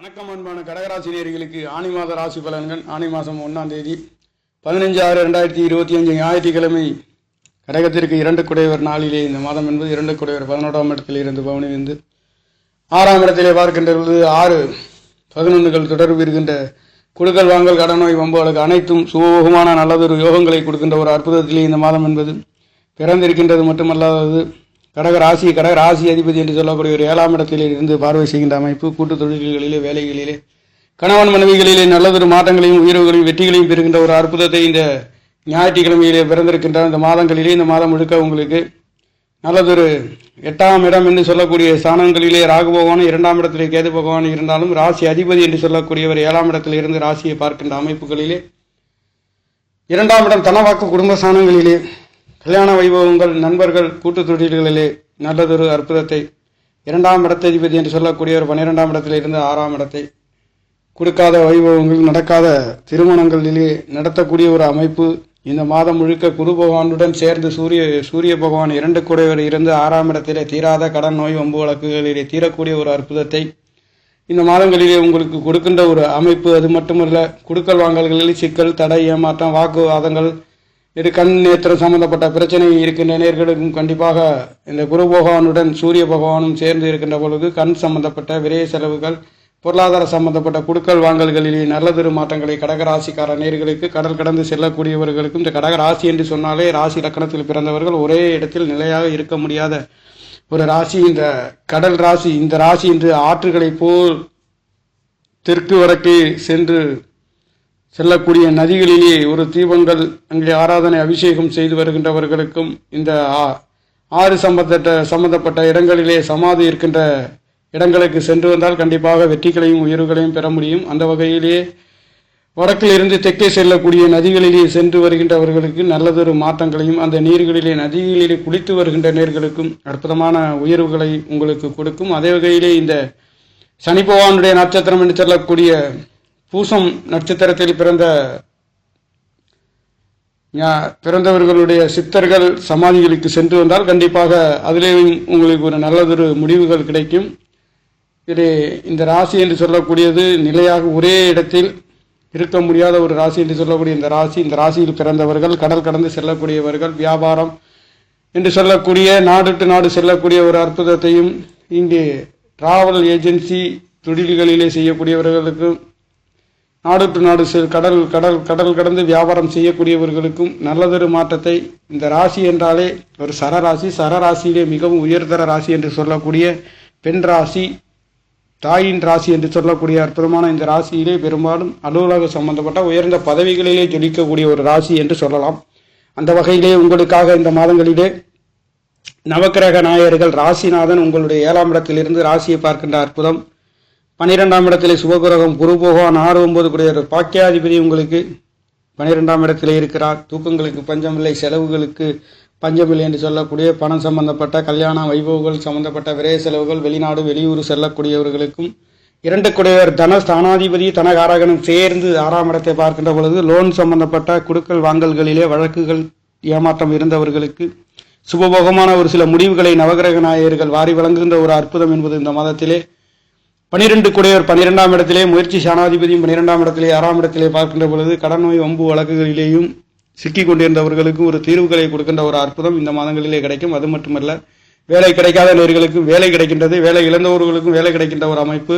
வணக்கம் அன்பான கடகராசி நேர்களுக்கு ஆனி மாத ராசி பலன்கள். ஆனி மாதம் ஒன்றாம் தேதி பதினஞ்சு ஆறு ரெண்டாயிரத்தி இருபத்தி அஞ்சு ஞாயிற்றுக்கிழமை. கடகத்திற்கு இரண்டு குடையவர் நாளிலே இந்த மாதம் என்பது இரண்டு குடையவர் பதினோராம் இடத்தில் இருந்து பவனி வந்து. ஆறாம் இடத்திலே பார்க்கின்ற பொழுது ஆறு பதினொன்றுகள் தொடர்பு இருக்கின்ற கொடுக்கல் வாங்கல் கடனோய் வம்புகளுக்கு அனைத்தும் சுகமான நல்லதொரு யோகங்களை கொடுக்கின்ற ஒரு அற்புதத்திலே இந்த மாதம் என்பது பிறந்திருக்கின்றது மட்டுமல்லாதது கடக ராசி கடக ராசி அதிபதி என்று சொல்லக்கூடிய ஒரு ஏழாம் இடத்திலே இருந்து பார்வை செய்கின்ற அமைப்பு கூட்டு தொழில்களிலே வேலைகளிலே கணவன் மனைவிகளிலே நல்லதொரு மாற்றங்களையும் உயர்வுகளையும் வெற்றிகளையும் பெறுகின்ற ஒரு அற்புதத்தை இந்த ஞாயிற்றுக்கிழமையிலே பிறந்திருக்கின்ற இந்த மாதங்களிலே இந்த மாதம் முழுக்க உங்களுக்கு நல்லதொரு எட்டாம் இடம் என்று சொல்லக்கூடிய ஸ்தானங்களிலே ராகு பகவான் இரண்டாம் இடத்திலே கேது பகவான் இருந்தாலும் ராசி அதிபதி என்று சொல்லக்கூடியவர் ஏழாம் இடத்தில் இருந்து ராசியை பார்க்கின்ற அமைப்புகளிலே இரண்டாம் இடம் தனவாக்கு குடும்ப ஸ்தானங்களிலே கல்யாண வைபவங்கள் நண்பர்கள் கூட்டு தொழில்களிலே நல்லதொரு அற்புதத்தை இரண்டாம் இடத்ததிபதி என்று சொல்லக்கூடியவர் பன்னிரெண்டாம் இடத்திலிருந்து ஆறாம் இடத்தை கொடுக்காத வைபவங்கள் நடக்காத திருமணங்களிலே நடத்தக்கூடிய ஒரு அமைப்பு. இந்த மாதம் முழுக்க குரு பகவானுடன் சேர்ந்து சூரிய சூரிய பகவான் இரண்டு கூடையவர் இருந்து ஆறாம் இடத்திலே தீராத கடன் நோய் வம்பு வழக்குகளிலே தீரக்கூடிய ஒரு அற்புதத்தை இந்த மாதங்களிலே உங்களுக்கு கொடுக்கின்ற ஒரு அமைப்பு. அது மட்டுமல்ல கொடுக்கல் வாங்கல்களில் சிக்கல் தடை ஏமாற்றம் வாக்குவாதங்கள் இது கண் நேத்திரம் சம்பந்தப்பட்ட பிரச்சனை இருக்கின்ற நேர்களுக்கும் கண்டிப்பாக இந்த குரு பகவானுடன் சூரிய பகவானும் சேர்ந்து இருக்கின்ற பொழுது கண் சம்பந்தப்பட்ட விரைய செலவுகள் பொருளாதார சம்பந்தப்பட்ட குடுக்கல் வாங்கல்களிலே நல்லதொரு மாற்றங்களை கடகராசிக்கார நேர்களுக்கு கடல் கடந்து செல்லக்கூடியவர்களுக்கும் இந்த கடகராசி என்று சொன்னாலே ராசி லக்கணத்தில் பிறந்தவர்கள் ஒரே இடத்தில் நிலையாக இருக்க முடியாத ஒரு ராசி. இந்த கடல் ராசி இந்த ராசி இன்று ஆற்றுகளைப் போல் தெற்கு வடக்கே சென்று செல்லக்கூடிய நதிகளிலே ஒரு தீபங்கள் அங்கே ஆராதனை அபிஷேகம் செய்து வருகின்றவர்களுக்கும் இந்த ஆ- ஆறு சம்பந்தப்பட்ட சம்பந்தப்பட்ட இடங்களிலே சமாதி இருக்கின்ற இடங்களுக்கு சென்று வந்தால் கண்டிப்பாக வெற்றிகளையும் உயர்வுகளையும் பெற முடியும். அந்த வகையிலேயே வடக்கில் இருந்து தெற்கே செல்லக்கூடிய நதிகளிலே சென்று வருகின்றவர்களுக்கு நல்லதொரு மாற்றங்களையும் அந்த நீர்களிலே நதிகளிலே குளித்து வருகின்ற நேர்களுக்கும் அற்புதமான உயர்வுகளை உங்களுக்கு கொடுக்கும். அதே வகையிலே இந்த சனி பகவானுடைய நட்சத்திரம் என்று சொல்லக்கூடிய பூசம் நட்சத்திரத்தில் பிறந்த பிறந்தவர்களுடைய சித்தர்கள் சமாதிகளுக்கு சென்று வந்தால் கண்டிப்பாக அதிலேயும் உங்களுக்கு ஒரு நல்லதொரு முடிவுகள் கிடைக்கும். இது இந்த ராசி என்று சொல்லக்கூடியது நிலையாக ஒரே இடத்தில் இருக்க முடியாத ஒரு ராசி என்று சொல்லக்கூடிய இந்த ராசி இந்த ராசியில் பிறந்தவர்கள் கடல் கடந்து செல்லக்கூடியவர்கள் வியாபாரம் என்று சொல்லக்கூடிய நாடுட்டு நாடு செல்லக்கூடிய ஒரு அற்புதத்தையும் இங்கே டிராவல் ஏஜென்சி தொழில்களிலே செய்யக்கூடியவர்களுக்கும் நாடு டு நாடு செல் கடல் கடல் கடல் கடந்து வியாபாரம் செய்யக்கூடியவர்களுக்கும் நல்லதொரு மாற்றத்தை இந்த ராசி என்றாலே ஒரு சரராசி. சரராசியிலே மிகவும் உயர்தர ராசி என்று சொல்லக்கூடிய பெண் ராசி தாயின் ராசி என்று சொல்லக்கூடிய அற்புதமான இந்த ராசியிலே பெரும்பாலும் அலுவலக சம்பந்தப்பட்ட உயர்ந்த பதவிகளிலே ஜொலிக்கக்கூடிய ஒரு ராசி என்று சொல்லலாம். அந்த வகையிலே உங்களுக்காக இந்த மாதங்களிலே நவக்கிரக நாயர்கள் ராசிநாதன் உங்களுடைய ஏழாம் இடத்திலிருந்து ராசியை பார்க்கின்ற அற்புதம். பன்னிரெண்டாம் இடத்திலே சுபகிரகம் குரு போகவான் ஆறு ஒன்பது கூடிய பாக்கியாதிபதி உங்களுக்கு பன்னிரெண்டாம் இடத்திலே இருக்கிறார். தூக்கங்களுக்கு பஞ்சமில்லை செலவுகளுக்கு பஞ்சமில்லை என்று சொல்லக்கூடிய பணம் சம்பந்தப்பட்ட கல்யாண வைபவங்கள் சம்பந்தப்பட்ட விரைய செலவுகள் வெளிநாடு வெளியூர் செல்லக்கூடியவர்களுக்கும் இரண்டு குடையவர் தன ஸ்தானாதிபதி தனகாரகனும் சேர்ந்து ஆறாம் இடத்தை பார்க்கின்ற பொழுது லோன் சம்பந்தப்பட்ட குடுக்கல் வாங்கல்களிலே வழக்குகள் ஏமாற்றம் இருந்தவர்களுக்கு சுபபோகமான ஒரு சில முடிவுகளை நவகிரக நாயகர்கள் வாரி வழங்குகின்ற ஒரு அற்புதம் என்பது இந்த மாதத்திலே பனிரெண்டு குடையவர் பன்னிரெண்டாம் இடத்திலே முயற்சி சாணாதிபதியும் பன்னிரெண்டாம் இடத்திலே ஆறாம் இடத்திலே பார்க்கின்ற பொழுது கடன் நோய் வம்பு வழக்குகளிலேயும் சிக்கிக் கொண்டிருந்தவர்களுக்கு ஒரு தீர்வுகளை கொடுக்கின்ற ஒரு அற்புதம் இந்த மாதங்களிலே கிடைக்கும். அது மட்டுமல்ல வேலை கிடைக்காத நேர்களுக்கும் வேலை கிடைக்கின்றது. வேலை இழந்தவர்களுக்கும் வேலை கிடைக்கின்ற ஒரு அமைப்பு.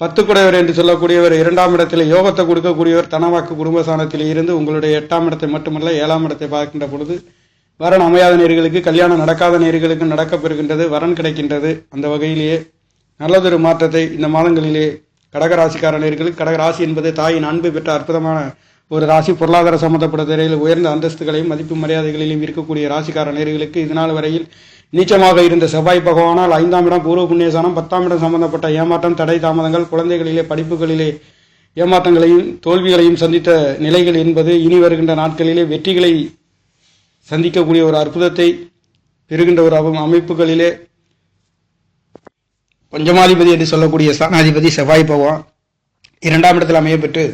பத்து குடையவர் என்று சொல்லக்கூடியவர் இரண்டாம் இடத்திலே யோகத்தை கொடுக்கக்கூடியவர் தனவாக்கு குடும்பஸ்தானத்தில் இருந்து உங்களுடைய எட்டாம் இடத்தை மட்டுமல்ல ஏழாம் இடத்தை பார்க்கின்ற பொழுது வரன் அமையாத நேர்களுக்கு கல்யாணம் நடக்காத நேர்களுக்கும் நடக்கப்பெறுகின்றது வரன் கிடைக்கின்றது. அந்த வகையிலேயே நல்லதொரு மாற்றத்தை இந்த மாதங்களிலே கடகராசிக்கார நேர்களுக்கு கடகராசி என்பது தாயின் அன்பு பெற்ற அற்புதமான ஒரு ராசி. பொருளாதார சம்பந்தப்பட்ட துறையில் உயர்ந்த அந்தஸ்துகளையும் மதிப்பு மரியாதைகளிலும் இருக்கக்கூடிய ராசிக்கார நேர்களுக்கு இதனால் வரையில் நீச்சமாக இருந்த செவ்வாய் பகவானால் ஐந்தாம் இடம் பூர்வ புண்ணியசானம் பத்தாம் இடம் சம்பந்தப்பட்ட ஏமாற்றம் தடை தாமதங்கள் குழந்தைகளிலே படிப்புகளிலே ஏமாற்றங்களையும் தோல்விகளையும் சந்தித்த நிலைகள் என்பது இனி வருகின்ற நாட்களிலே வெற்றிகளை சந்திக்கக்கூடிய ஒரு அற்புதத்தை பெறுகின்ற ஒரு அமைப்புகளிலே பஞ்சமாதிபதி என்று சொல்லக்கூடிய ஸ்தானாதிபதி செவ்வாய் பகவான் இரண்டாம் இடத்தில் அமைய பெற்று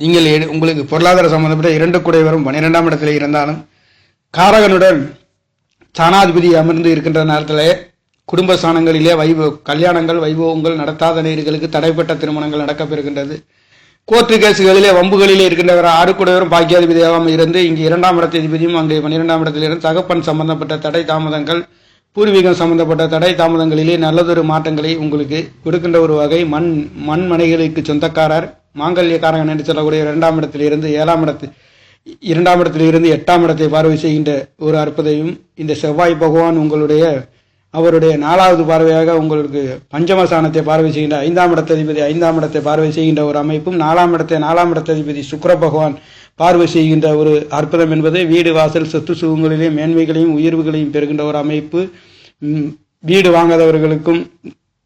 நீங்கள் எடு- உங்களுக்கு பொருளாதார சம்பந்தப்பட்ட இரண்டு குடைவரும் பன்னிரெண்டாம் இடத்தில் இருந்தாலும் காரகனுடன் ஸ்தானாதிபதி அமர்ந்து இருக்கின்ற நேரத்தில் குடும்ப ஸ்தானங்களிலே வைபவ கல்யாணங்கள் வைபவங்கள் நடத்தாத நேர்களுக்கு தடைப்பட்ட திருமணங்கள் நடக்கப்பெறுகின்றது கோர்ட்டு கேசுகளிலே வம்புகளிலே இருக்கின்றவர் ஆறுக்குடையவரும் பாக்கியாதிபதியாகவும் இருந்து இங்கு இரண்டாம் இடத்ததிபதியும் அங்கே பன்னிரெண்டாம் இடத்திலிருந்து தகப்பன் சம்பந்தப்பட்ட தடை தாமதங்கள் பூர்வீகம் சம்பந்தப்பட்ட தடை தாமதங்களிலே நல்லதொரு மாற்றங்களை உங்களுக்கு கொடுக்கின்ற ஒரு வகை மண் மண் மனைகளுக்கு சொந்தக்காரர் மாங்கல்யக்காரங்க என்று சொல்லக்கூடிய இரண்டாம் இடத்திலிருந்து ஏழாம் இடத்து இரண்டாம் இடத்திலிருந்து எட்டாம் இடத்தை பார்வை செய்கின்ற ஒரு அற்புதையும் இந்த செவ்வாய் பகவான் உங்களுடைய அவருடைய நாலாவது பார்வையாக உங்களுக்கு பஞ்சமஸ்தானத்தை பார்வை செய்கின்ற ஐந்தாம் இடத்ததிபதி ஐந்தாம் இடத்தை பார்வை செய்கின்ற ஒரு அமைப்பும் நாலாம் இடத்தை நாலாம் இடத்ததிபதி சுக்கர பகவான் பார்வை செய்கின்ற ஒரு அற்புதம் என்பது வீடு வாசல் சொத்து சுகங்களிலே மேன்மைகளையும் உயர்வுகளையும் பெறுகின்ற ஒரு அமைப்பு. வீடு வாங்காதவர்களுக்கும்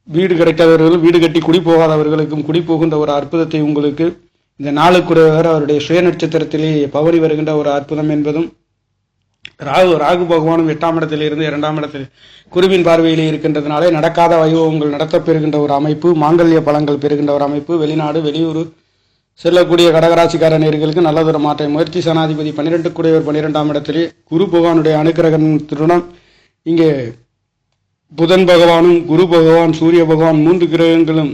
வீடு கிடைக்காதவர்களும் வீடு கட்டி குடி போகாதவர்களுக்கும் குடி போகின்ற ஒரு அற்புதத்தை உங்களுக்கு இந்த நாளுக்குரியவர் அவருடைய சுய நட்சத்திரத்திலே பவனி வருகின்ற ஒரு அற்புதம் என்பதும் ராகு ராகு பகவானும் எட்டாம் இடத்தில் இருந்து இரண்டாம் இடத்தில் குருவின் பார்வையில் இருக்கின்றதுனாலே நடக்காத வைபவங்கள் நடத்த பெறுகின்ற ஒரு அமைப்பு மாங்கல்ய பலங்கள் பெறுகின்ற ஒரு அமைப்பு வெளிநாடு வெளியூர் செல்லக்கூடிய கடகராசிக்கார நேர்களுக்கு நல்லதொரு மாற்றம் முயற்சி சனாதிபதி பன்னிரெண்டு கூடியவர் பன்னிரெண்டாம் இடத்திலே குரு பகவானுடைய அனுக்கிரகத்துடன் இங்கே புதன் பகவானும் குரு பகவான் சூரிய பகவான் மூன்று கிரகங்களும்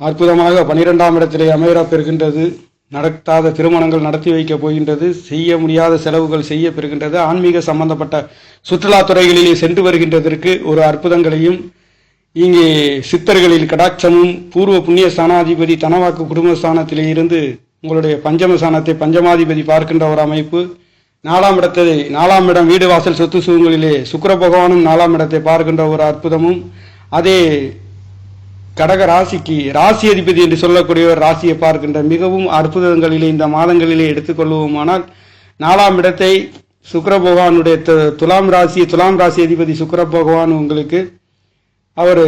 அற்புதமாக பனிரெண்டாம் இடத்திலே அமையப் பெறுகின்றது. நடத்தாத திருமணங்கள் நடத்தி வைக்கப் போகின்றது செய்ய முடியாத செலவுகள் செய்ய பெறுகின்றது ஆன்மீக சம்பந்தப்பட்ட சுற்றுலாத்துறைகளிலே சென்று வருகின்றதற்கு ஒரு அற்புதங்களையும் இங்கே சித்தர்களில் கடாட்சமும் பூர்வ புண்ணிய ஸ்தானாதிபதி தனவாக்கு குடும்பஸ்தானத்திலே இருந்து உங்களுடைய பஞ்சம ஸ்தானத்தை பஞ்சமாதிபதி பார்க்கின்ற ஒரு அமைப்பு. நாலாம் இடத்தை நாலாம் இடம் வீடு வாசல் சொத்து சுகங்களிலே சுக்கர பகவானும் நாலாம் இடத்தை பார்க்கின்ற ஒரு அற்புதமும். அதே கடக ராசிக்கு ராசி அதிபதி என்று சொல்லக்கூடியவர் ராசியை பார்க்கின்ற மிகவும் அற்புதங்களிலே இந்த மாதங்களிலே எடுத்துக்கொள்வோமானால் நாலாம் இடத்தை சுக்கர பகவானுடைய துலாம் ராசி துலாம் ராசி அதிபதி சுக்கர பகவான் உங்களுக்கு அவர்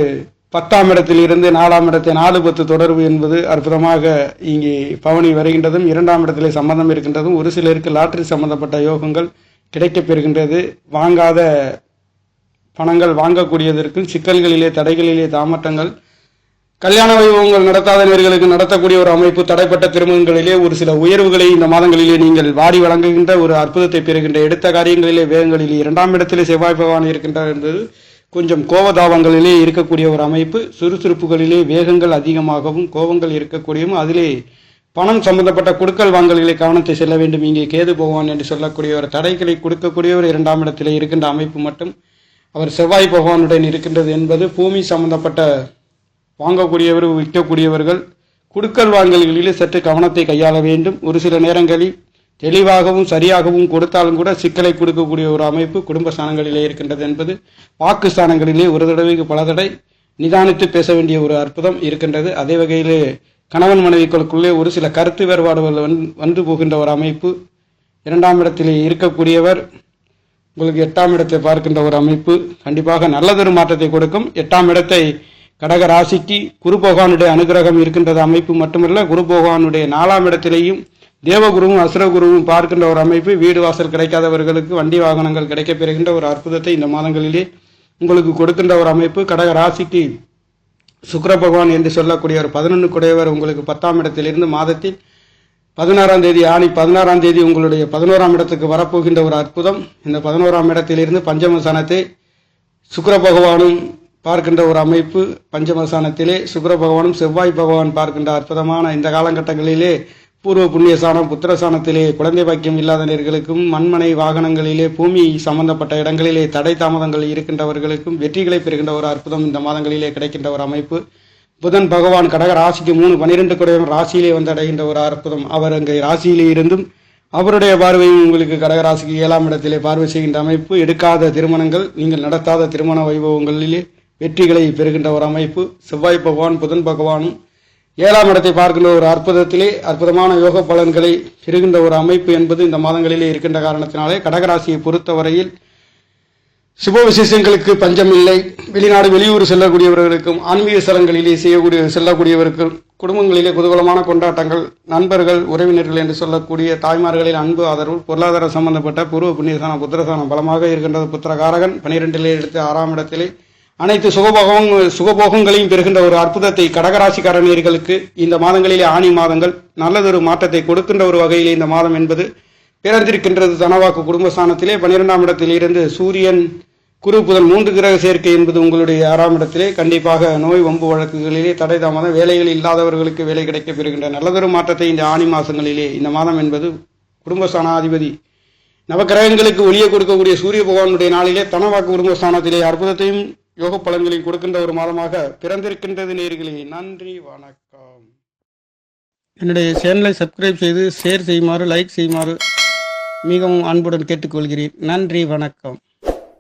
பத்தாம் இடத்தில் இருந்து நாலாம் இடத்தை நாலு பத்து தொடர்பு என்பது அற்புதமாக இங்கே பவனி வருகின்றதும் இரண்டாம் இடத்திலே சம்பந்தம் இருக்கின்றதும் ஒரு சிலருக்கு லாட்டரி சம்பந்தப்பட்ட யோகங்கள் கிடைக்கப் பெறுகின்றது. வாங்காத பணங்கள் வாங்கக்கூடியதற்கும் சிக்கல்களிலே தடைகளிலே தாமட்டங்கள் கல்யாண வைபவங்கள் நடத்தாத நேர்களுக்கு நடத்தக்கூடிய ஒரு அமைப்பு தடைப்பட்ட திருமணங்களிலே ஒரு சில உயர்வுகளை இந்த மாதங்களிலே நீங்கள் வாரி வழங்குகின்ற ஒரு அற்புதத்தை பெறுகின்ற எடுத்த காரியங்களிலே வேகங்களிலே இரண்டாம் இடத்திலே செவ்வாய் பகவான் இருக்கின்றார் என்பது கொஞ்சம் கோபதாபங்களிலே இருக்கக்கூடிய ஒரு அமைப்பு. சுறுசுறுப்புகளிலே வேகங்கள் அதிகமாகவும் கோபங்கள் இருக்கக்கூடியவும் அதிலே பணம் சம்பந்தப்பட்ட குடுக்கல் வாங்கல்களை கவனத்தை செல்ல வேண்டும். இங்கே கேது பகவான் என்று சொல்லக்கூடிய ஒரு தடைகளை கொடுக்கக்கூடிய ஒரு இரண்டாம் இடத்திலே இருக்கின்ற அமைப்பு மட்டும் அவர் செவ்வாய் பகவானுடன் இருக்கின்றது என்பது பூமி சம்பந்தப்பட்ட வாங்கக்கூடியவர் விற்கக்கூடியவர்கள் குடுக்கல் வாங்கல்களிலே சற்று கவனத்தை கையாள வேண்டும். ஒரு சில நேரங்களில் தெளிவாகவும் சரியாகவும் கொடுத்தாலும் கூட சிக்கலை கொடுக்கக்கூடிய ஒரு அமைப்பு குடும்ப ஸ்தானங்களிலே இருக்கின்றது என்பது வாக்கு ஸ்தானங்களிலே ஒரு தடவைக்கு பல தடை நிதானித்து பேச வேண்டிய ஒரு அற்புதம் இருக்கின்றது. அதே வகையிலே கணவன் மனைவிகளுக்குள்ளே ஒரு சில கருத்து வேறுபாடுகள் வந் வந்து போகின்ற ஒரு அமைப்பு. இரண்டாம் இடத்திலே இருக்கக்கூடியவர் உங்களுக்கு எட்டாம் இடத்தை பார்க்கின்ற ஒரு அமைப்பு. கண்டிப்பாக நல்லதொரு மாற்றத்தை கொடுக்கும். எட்டாம் இடத்தை கடக ராசிக்கு குரு பகவானுடைய அனுகிரகம் இருக்கின்றது அமைப்பு மட்டுமல்ல குரு பகவானுடைய நாலாம் இடத்திலேயும் தேவகுருவும் அசுரகுருவும் பார்க்கின்ற ஒரு அமைப்பு வீடு வாசல் கிடைக்காதவர்களுக்கு வண்டி வாகனங்கள் கிடைக்கப் பெறுகின்ற ஒரு அற்புதத்தை இந்த மாதங்களிலே உங்களுக்கு கொடுக்கின்ற ஒரு அமைப்பு. கடக ராசிக்கு சுக்கர பகவான் என்று சொல்லக்கூடிய ஒரு பதினொன்று குடையவர் உங்களுக்கு பத்தாம் இடத்திலிருந்து மாதத்தில் பதினாறாம் தேதி ஆணி பதினாறாம் தேதி உங்களுடைய பதினோராம் இடத்துக்கு வரப்போகின்ற ஒரு அற்புதம். இந்த பதினோராம் இடத்திலிருந்து பஞ்சமஸ்தானத்தை சுக்கர பகவானும் பார்க்கின்ற ஒரு அமைப்பு பஞ்சமசானத்திலே சுக்கர பகவானும் செவ்வாய் பகவான் பார்க்கின்ற அற்புதமான இந்த காலகட்டங்களிலே பூர்வ புண்ணிய சாணம் புத்திரஸ்தானத்திலே குழந்தை பாக்கியம் இல்லாத நேர்களுக்கும் மண்மனை வாகனங்களிலே பூமி சம்பந்தப்பட்ட இடங்களிலே தடை தாமதங்கள் இருக்கின்றவர்களுக்கும் வெற்றிகளை பெறுகின்ற ஒரு அற்புதம் இந்த மாதங்களிலே கிடைக்கின்ற ஒரு அமைப்பு. புதன் பகவான் கடக ராசிக்கு மூணு பன்னிரெண்டு குறைவன் ராசியிலே வந்து அடைகின்ற ஒரு அற்புதம். அவர் அங்கே ராசியிலே இருந்தும் அவருடைய பார்வையும் உங்களுக்கு கடகராசிக்கு ஏழாம் இடத்திலே பார்வை செய்கின்ற அமைப்பு. எடுக்காத திருமணங்கள் நீங்கள் நடத்தாத திருமண வைபவங்களிலே வெற்றிகளை பெறுகின்ற ஒரு அமைப்பு. செவ்வாய் பகவான் புதன் பகவானும் ஏழாம் இடத்தை பார்க்கின்ற ஒரு அற்புதத்திலே அற்புதமான யோக பலன்களை பெறுகின்ற ஒரு அமைப்பு என்பது இந்த மாதங்களிலே இருக்கின்ற காரணத்தினாலே கடகராசியை பொறுத்தவரையில் சுப விசேஷங்களுக்கு பஞ்சம் இல்லை. வெளிநாடு வெளியூர் செல்லக்கூடியவர்களுக்கும் ஆன்மீக ஸ்தலங்களிலே செய்யக்கூடிய செல்லக்கூடியவருக்கும் குடும்பங்களிலே குதூகலமான கொண்டாட்டங்கள் நண்பர்கள் உறவினர்கள் என்று சொல்லக்கூடிய தாய்மார்களின் அன்பு ஆதரவு பொருளாதார சம்பந்தப்பட்ட பூர்வ புண்ணியதான புத்திரதானம் பலமாக இருக்கின்றது. புத்திரகாரகன் பனிரெண்டிலே எடுத்து ஆறாம் இடத்திலே அனைத்து சுகபோகம் சுகபோகங்களையும் பெறுகின்ற ஒரு அற்புதத்தை கடகராசிக்காரணியர்களுக்கு இந்த மாதங்களிலே ஆணி மாதங்கள் நல்லதொரு மாற்றத்தை கொடுக்கின்ற ஒரு வகையிலே இந்த மாதம் என்பது பிறந்திருக்கின்றது தனவாக்கு குடும்பஸ்தானத்திலே. பன்னிரெண்டாம் இடத்தில் இருந்து சூரியன் குரு புதன் மூன்று கிரக சேர்க்கை என்பது உங்களுடைய ஆறாம் இடத்திலே. கண்டிப்பாக நோய் வம்பு வழக்குகளிலே தடை தாமதம் வேலைகள் இல்லாதவர்களுக்கு வேலை கிடைக்கப் பெறுகின்ற நல்லதொரு மாற்றத்தை இந்த ஆணி மாதங்களிலே இந்த மாதம் என்பது குடும்பஸ்தானாதிபதி நவக்கிரகங்களுக்கு ஒளியை கொடுக்கக்கூடிய சூரிய பகவானுடைய நாளிலே தனவாக்கு குடும்பஸ்தானத்திலே அற்புதத்தையும் யோக பலன்களையும் கொடுக்கின்ற ஒரு மாதமாக பிறந்திருக்கின்றது நேர்களே. நன்றி வணக்கம். என்னுடைய சேனலை சப்ஸ்கிரைப் செய்து ஷேர் செய்யுமாறு லைக் செய்யுமாறு மிகவும் அன்புடன் கேட்டுக்கொள்கிறேன். நன்றி வணக்கம்.